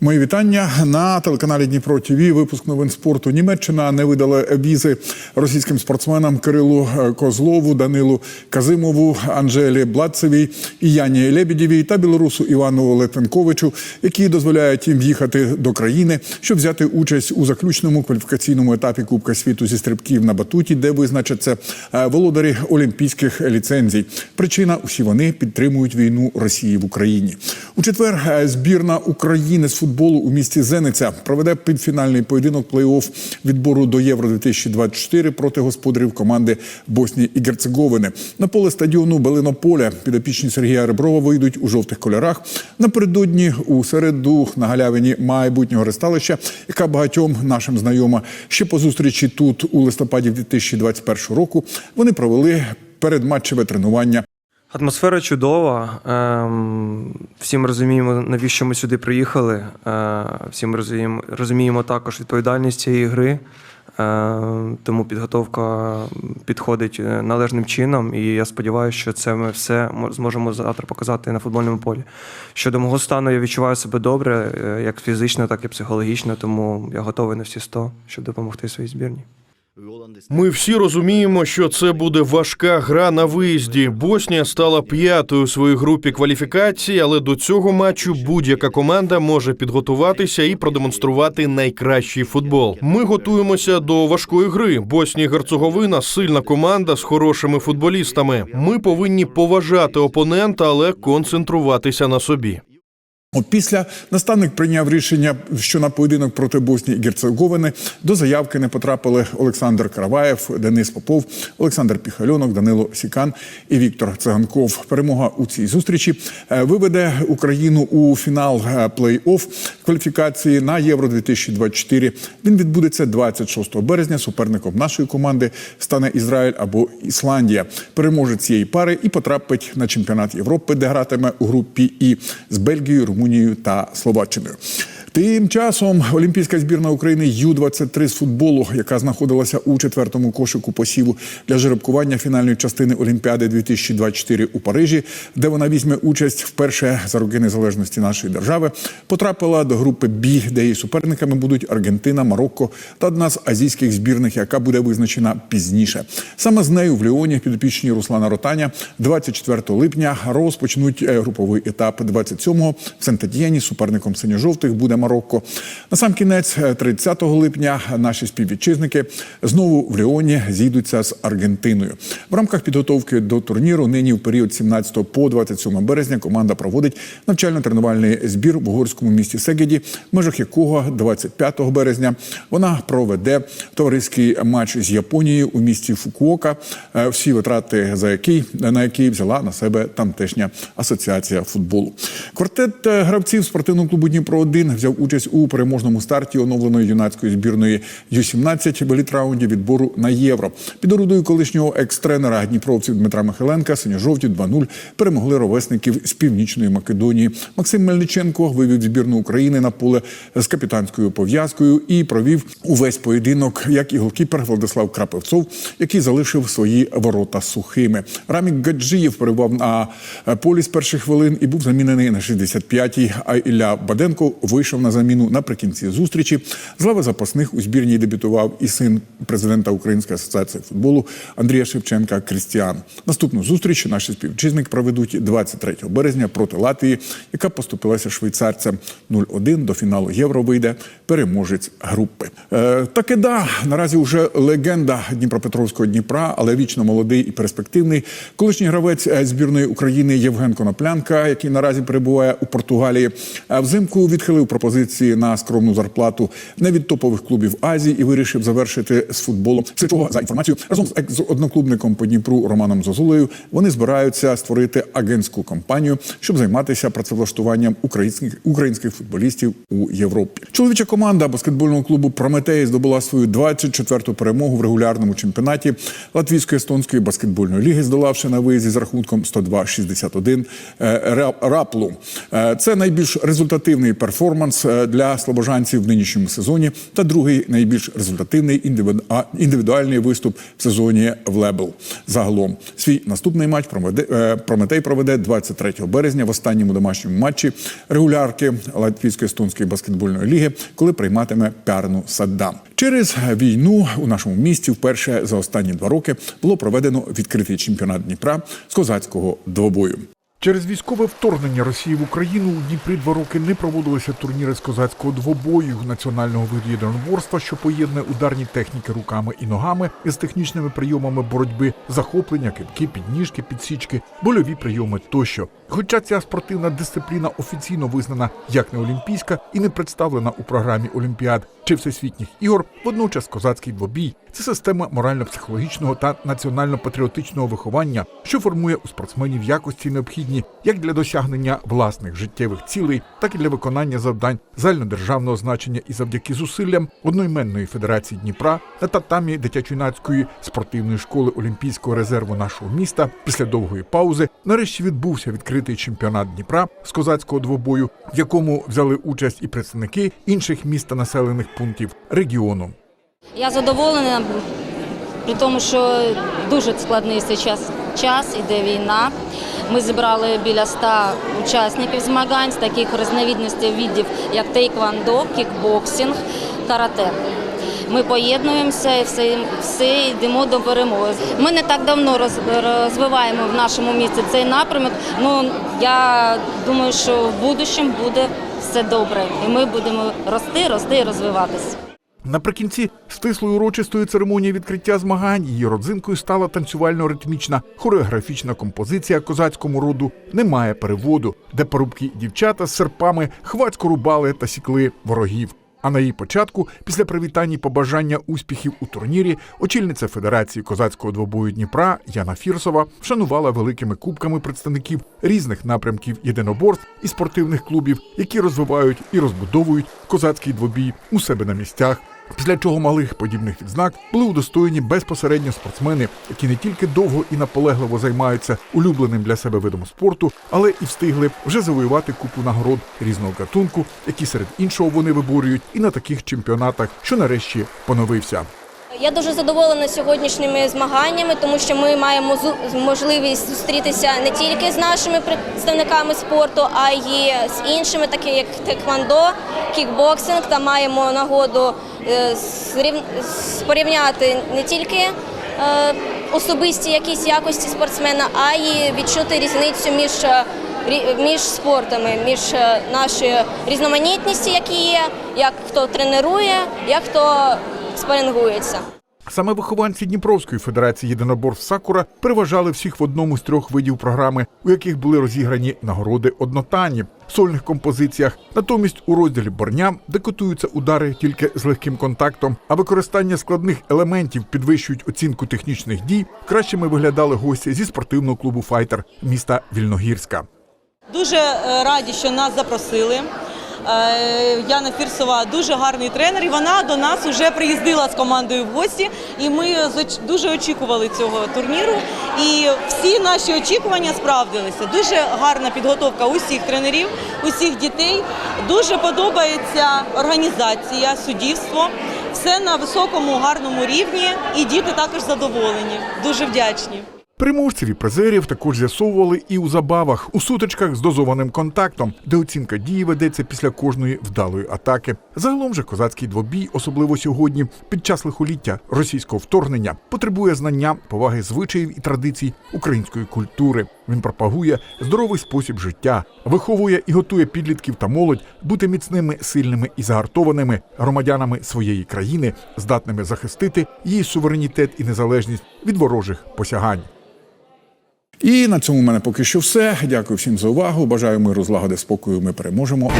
Мої вітання на телеканалі Дніпро ТВ. Випуск новин спорту. Німеччина не видала візи російським спортсменам Кирилу е, Козлову, Данилу Казимову, Анжелі Бладцевій і Яні Лебідєвій та білорусу Івану Литвинковичу, які дозволяють їм їхати до країни, щоб взяти участь у заключному кваліфікаційному етапі Кубка світу зі стрибків на батуті, де визначаться е, володарі олімпійських ліцензій. Причина усі вони підтримують війну Росії в Україні. У четвер е, збірна України з футболу у місті Зениця проведе півфінальний поєдинок плей-офф відбору до Євро 2024 проти господарів команди Боснії і Герцеговини. На поле стадіону Белинополя підопічні Сергія Реброва вийдуть у жовтих кольорах. Напередодні у середу на галявині майбутнього ресталища, яка багатьом нашим знайома ще по зустрічі тут у листопаді 2021 року. Вони провели передматчеве тренування. Атмосфера чудова. Ем, всі ми розуміємо, навіщо ми сюди приїхали. Е, всі ми розуміємо, розуміємо також відповідальність цієї гри. Е, тому підготовка підходить е, належним чином, і я сподіваюся, що це ми все мо- зможемо завтра показати на футбольному полі. Щодо мого стану, я відчуваю себе добре, як фізично, так і психологічно, тому я готовий на всі 100, щоб допомогти своїй збірній. Ми всі розуміємо, що це буде важка гра на виїзді. Боснія стала п'ятою у своїй групі кваліфікації, але до цього матчу будь-яка команда може підготуватися і продемонструвати найкращий футбол. Ми готуємося до важкої гри. Боснія і Герцеговина сильна команда з хорошими футболістами. Ми повинні поважати опонента, але концентруватися на собі. Після наставник прийняв рішення, що на поєдинок проти Боснії і Герцеговини до заявки не потрапили Олександр Караваєв, Денис Попов, Олександр Піхальонок, Данило Сікан і Віктор Циганков. Перемога у цій зустрічі е, виведе Україну у фінал е, плей-офф кваліфікації на Євро 2024. Він відбудеться 26 березня. Суперником нашої команди стане Ізраїль або Ісландія. Переможець цієї пари і потрапить на чемпіонат Європи, де гратиме у групі І з Бельгією, Румунією та Словаччиною. Тим часом Олімпійська збірна України Ю-23 з футболу, яка знаходилася у четвертому кошику посіву для жеребкування фінальної частини Олімпіади 2024 у Парижі, де вона візьме участь вперше за роки незалежності нашої держави, потрапила до групи Бі, де її суперниками будуть Аргентина, Марокко та одна з азійських збірних, яка буде визначена пізніше. Саме з нею в Ліоні підопічні Руслана Ротаня 24 липня розпочнуть е, груповий етап 27-го в Сент-Етьєні. Суперником синьо-жовтих буде Марокко. На сам кінець, е, 30 липня, наші співвітчизники знову в Ліоні зійдуться з Аргентиною. В рамках підготовки до турніру нині в період 17 по 27 березня команда проводить навчально-тренувальний збір в угорському місті Сегеді, в межах якого 25 березня вона проведе товариський матч з Японією у місті Фукуока. е, Всі витрати за який на які взяла на себе тамтешня асоціація футболу. Квартет е, гравців спортивного клубу Дніпро 1 взяв участь у переможному старті оновленої юнацької збірної Ю-17 в еліт-раунді відбору на євро. Під орудою колишнього екс-тренера Дніпровців Дмитра Михайленка синьо-жовті 2-0 перемогли ровесників з північної Македонії. Максим Мельниченко вивів збірну України на поле з капітанською пов'язкою і провів увесь поєдинок, як і голкіпер Владислав Крапивцов, який залишив свої ворота сухими. Рамік Гаджиєв перебував на полі з перших хвилин і був замінений на 65-й. А Ілля Баденко вийшов на заміну наприкінці зустрічі. З лави запасних у збірній дебютував і син президента Української асоціації футболу Андрія Шевченка Крістіан. Наступну зустріч наші співвітчизник проведуть 23 березня проти Латвії, яка поступилася швейцарцям 0-1 до фіналу Євро вийде переможець групи. Е, таки да, наразі вже легенда Дніпропетровського Дніпра, але вічно молодий і перспективний. Колишній гравець е, збірної України Євген Коноплянка, який наразі перебуває у Португалії, е, взимку відхилив пропозиції на скромну зарплату не від топових клубів Азії і вирішив завершити з футболом. Чого за інформацією разом з екс-одноклубником по Дніпру Романом Зозулею вони збираються створити агентську компанію, щоб займатися працевлаштуванням українських українських футболістів у Європі. Чоловіча команда баскетбольного клубу Прометей здобула свою 24-ту перемогу в регулярному чемпіонаті Латвійської естонської баскетбольної ліги, здолавши на виїзді з рахунком 102-61 е, Ра- Раплу. Е, Це найбільш результативний перформанс шанс е, для слобожанців в нинішньому сезоні та другий найбільш результативний індивідуальний виступ в сезоні в Лебел. Загалом свій наступний матч е, Прометей проведе 23 березня в останньому домашньому матчі регулярки Латвійсько-естонської баскетбольної ліги, коли прийматиме Пярну Саддам. Через війну у нашому місті вперше за останні два роки було проведено відкритий чемпіонат Дніпра з козацького двобою. Через військове вторгнення Росії в Україну у Дніпрі два роки не проводилися турніри з козацького двобою національного виду єдиноборства, що поєднує ударні техніки руками і ногами із технічними прийомами боротьби, захоплення, кидки, підніжки, підсічки, больові прийоми тощо. Хоча ця спортивна дисципліна офіційно визнана як не олімпійська і не представлена у програмі Олімпіад чи всесвітніх ігор, водночас козацький двобій це система морально-психологічного та національно-патріотичного виховання, що формує у спортсменів якості необхідні як для досягнення власних життєвих цілей, так і для виконання завдань загальнодержавного значення і завдяки зусиллям одноіменної федерації Дніпра на татамі дитячо-юнацької спортивної школи Олімпійського резерву нашого міста після довгої паузи нарешті відбувся відкритий чемпіонат Дніпра з козацького двобою, в якому взяли участь і представники інших міст та населених пунктів регіону. Я задоволена, при тому, що дуже складний цей час, час іде війна. Ми зібрали біля 100 учасників змагань з таких різновідностей видів, як тейквондо, кікбоксинг, карате. Ми поєднуємося і все, все йдемо до перемоги. Ми не так давно розвиваємо в нашому місті цей напрямок. Ну я думаю, що в будущому буде все добре, і ми будемо рости, рости і розвиватися. Наприкінці стислої урочистої церемонії відкриття змагань її родзинкою стала танцювально-ритмічна хореографічна композиція козацькому роду Немає переводу, де парубки дівчата з серпами хвацько рубали та сікли ворогів. А на її початку, після привітань і побажання успіхів у турнірі, очільниця Федерації козацького двобою Дніпра Яна Фірсова вшанувала великими кубками представників різних напрямків єдиноборств і спортивних клубів, які розвивають і розбудовують козацький двобій у себе на місцях. Після чого малих подібних відзнак були удостоєні безпосередньо спортсмени, які не тільки довго і наполегливо займаються улюбленим для себе видом спорту, але і встигли вже завоювати купу нагород різного гатунку, які серед іншого вони виборюють і на таких чемпіонатах, що нарешті поновився. Я дуже задоволена сьогоднішніми змаганнями, тому що ми маємо можливість зустрітися не тільки з нашими представниками спорту, а й з іншими, такі як теквондо, кікбоксинг, та маємо нагоду порівняти не тільки е, особисті якісь якості спортсмена, а й відчути різницю між. е, Між спортами, між е, нашою різноманітністю, які є, як хто тренує, як хто спарингується. Саме вихованці Дніпровської федерації єдиноборств Сакура переважали всіх в одному з трьох видів програми, у яких були розіграні нагороди однотанів в сольних композиціях. Натомість у розділі борня, де котуються удари тільки з легким контактом, а використання складних елементів підвищують оцінку технічних дій. Кращими виглядали гості зі спортивного клубу Файтер міста Вільногірська. Дуже е, раді, що нас запросили. Е, Яна Фірсова дуже гарний тренер, і вона до нас вже приїздила з командою в гості. І ми дуже очікували цього турніру. І всі наші очікування справдилися. Дуже гарна підготовка усіх тренерів, усіх дітей. Дуже подобається організація, суддівство. Все на високому гарному рівні, і діти також задоволені. Дуже вдячні. Переможців і призерів також з'ясовували і у забавах, у сутичках з дозованим контактом, де оцінка дії ведеться після кожної вдалої атаки. Загалом же козацький двобій, особливо сьогодні, під час лихоліття російського вторгнення, потребує знання, поваги звичаїв і традицій української культури. Він пропагує здоровий спосіб життя, виховує і готує підлітків та молодь бути міцними, сильними і загартованими громадянами своєї країни, здатними захистити її суверенітет і незалежність від ворожих посягань. І на цьому в мене поки що все. Дякую всім за увагу. Бажаю миру, злагоди, спокою. Ми переможемо.